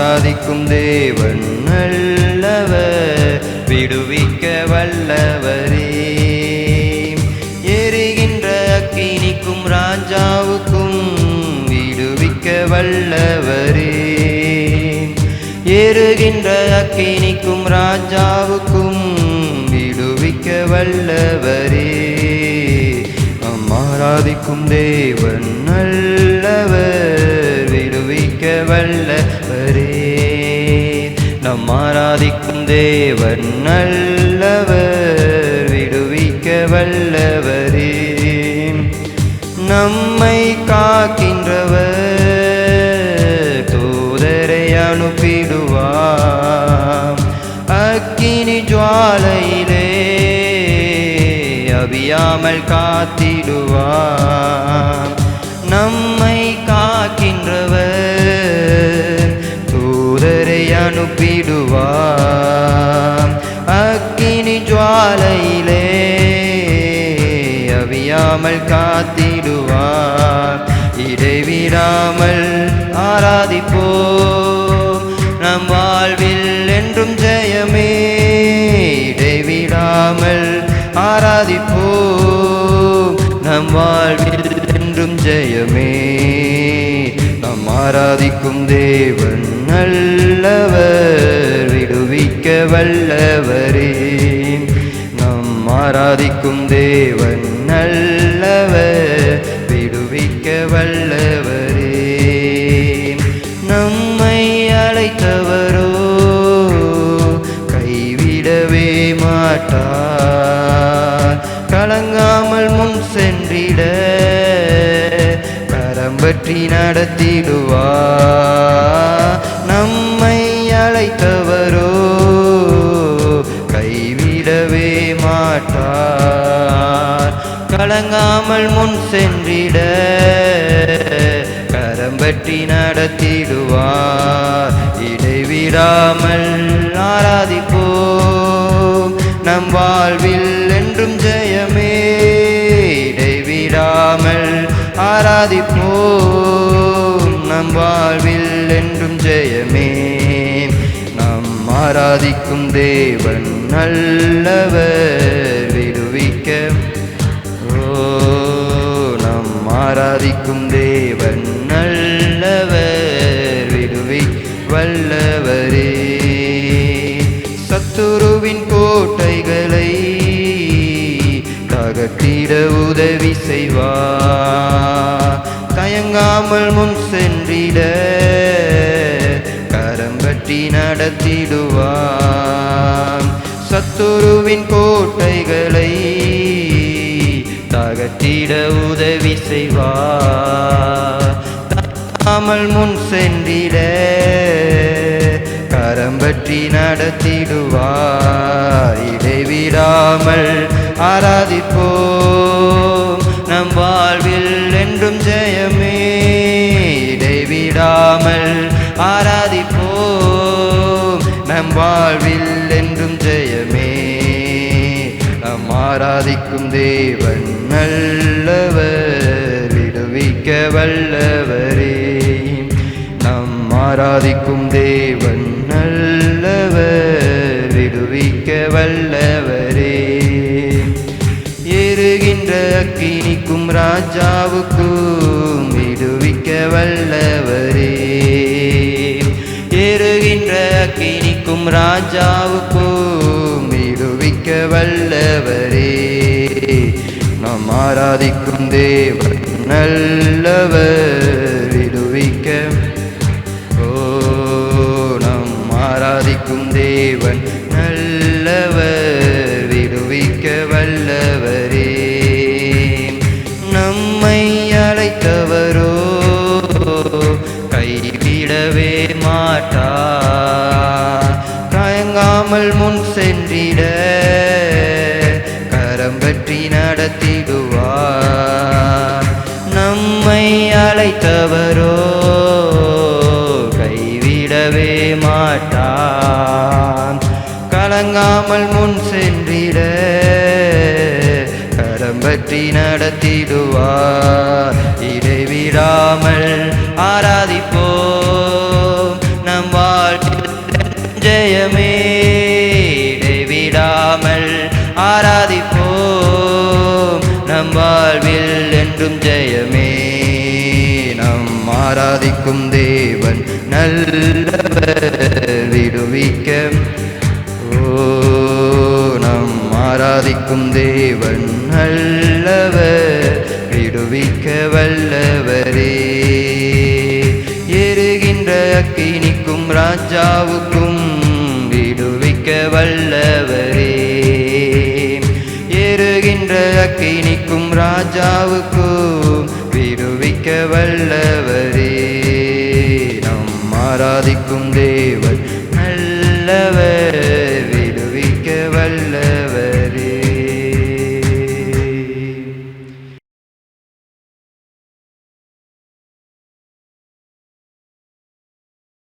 ஆராதிக்கும் தேவன் நல்லவர் விடுவிக்க வல்லவரே. எரிகின்ற அக்கினிக்கும் ராஜாவுக்கும் விடுவிக்க வல்லவரே. எருகின்ற அக்கினிக்கும் ராஜாவுக்கும் விடுவிக்க வல்லவரே. நம் ஆராதிக்கும் தேவன் நல்லவர் வல்லவரே நம் ஆராதிக்கும் தேவன் நல்லவர் விடுவிக்க வல்லவரே நம்மை காக்கின்றவர் தூதரை அனுப்பிடுவார். அக்கினி ஜுவாலையிலே அவியாமல் காத்திடுவார். நம்மை கவியாமல் காத்திடுவார். இடைவிடாமல் ஆராதிப்போம். நம் வாழ்வில் என்றும் ஜெயமே. இடைவிடாமல் ஆராதிப்போம். நம் வாழ்வில் என்றும் ஜெயமே. நாம் ஆராதிக்கும் தேவன் நல்லவர் விடுவிக்க வல்லவரே. நாம் ஆராதிக்கும் தேவன் கரம்பற்றி நடத்திடுவா. நம்மை அழைத்தவரோ கைவிடவே மாட்டார். கலங்காமல் முன் சென்றிட கரம்பற்றி நடத்திடுவார். இடைவிடாமல் ஆராதிப்போம். நம் வாழ்வில் என்றும் ஜெயமே. ஆராதிப்போம். நம் வாழ்வில் என்றும் ஜெயமே. நாம் ஆராதிக்கும் தேவன் நல்லவர் விடுவிக்க ஓ நாம் ஆராதிக்கும் தேவன் நல்லவர் விடுவி வல்லவரே. சத்துருவின் கோட்டைகளை தகத்திட உதவி செய்வார். தயங்காமல் முன் சென்றிட. கரம் கட்டி நடத்திடுவான். சத்துருவின் கோட்டைகளை தகத்திட உதவி செய்வார். தயங்காமல் முன் சென்றிட. கரம்பற்றி நடத்திடுவார். இடைவிடாமல் ஆராதிப்போம். நம் வாழ்வில் என்றும் ஜெயம் சாதிக்கும் தேவன் நல்லவர் விடுவிக்க வல்லவரே. நம் ஆராதிக்கும் தேவன் நல்லவர் விடுவிக்க வல்லவரே. எருகின்ற அக்கினிக்கும் ராஜாவுக்கும் விடுவிக்க வல்லவரே. எருகின்ற அக்கினிக்கும் ராஜாவுக்கும் வல்லவரே. நாம் ஆராதிக்கும் தேவன் நல்லவர். விடுவிக்க. ஓ நாம் ஆராதிக்கும் தேவன் நல்லவர். விடுவிக்க வல்லவரே. நம்மை அழைத்தவரோ கைவிடவே மாட்டார் அழைத்தவரோ கைவிடவே மாட்டான். கலங்காமல் முன் சென்றிட கரம்பற்றி நடத்திடுவார். இடைவிடாமல் ஆராதிப்போம். நம் வாழ்க்கை ஜெயமே. இடைவிடாமல் ஆராதிப்போம். நம் வாழ்வில் என்றும் ஜெயமே. நம் ஆராதிக்கும் தேவன் நல்லவர் விடுவிக்க ஓ நம் ஆராதிக்கும் தேவன் நல்லவர் விடுவிக்க வல்லவரே. எருகின்ற அக்கினிக்கும் ராஜாவுக்கும் விடுவிக்க வல்லவரே. எருகின்ற அக்கினிக்கும் ராஜாவுக்கும் விடுவிக்க வல்லவரே. நம் ஆராதிக்கும் தேவன் நல்லவர்.